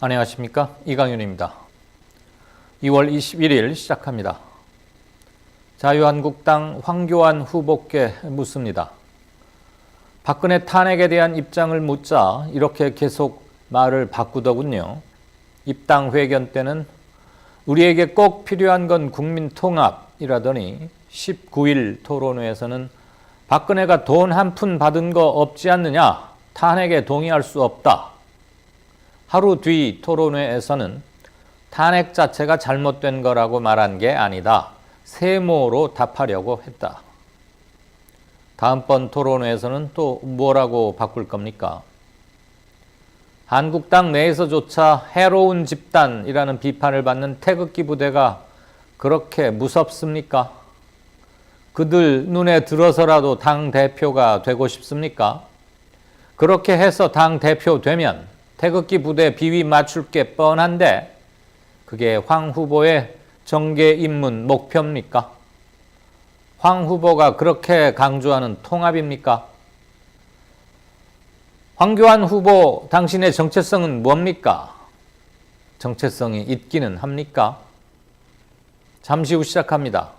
안녕하십니까 이강윤입니다. 2월 21일 시작합니다. 자유한국당 황교안 후보께 묻습니다. 박근혜 탄핵에 대한 입장을 묻자 이렇게 계속 말을 바꾸더군요. 입당 회견 때는 우리에게 꼭 필요한 건 국민 통합이라더니 19일 토론회에서는 박근혜가 돈 한 푼 받은 거 없지 않느냐? 탄핵에 동의할 수 없다. 하루 뒤 토론회에서는 탄핵 자체가 잘못된 거라고 말한 게 아니다. 세모로 답하려고 했다. 다음번 토론회에서는 또 뭐라고 바꿀 겁니까? 한국당 내에서조차 해로운 집단이라는 비판을 받는 태극기 부대가 그렇게 무섭습니까? 그들 눈에 들어서라도 당 대표가 되고 싶습니까? 그렇게 해서 당 대표 되면 태극기 부대 비위 맞출 게 뻔한데 그게 황 후보의 정계 입문 목표입니까? 황 후보가 그렇게 강조하는 통합입니까? 황교안 후보 당신의 정체성은 뭡니까? 정체성이 있기는 합니까? 잠시 후 시작합니다.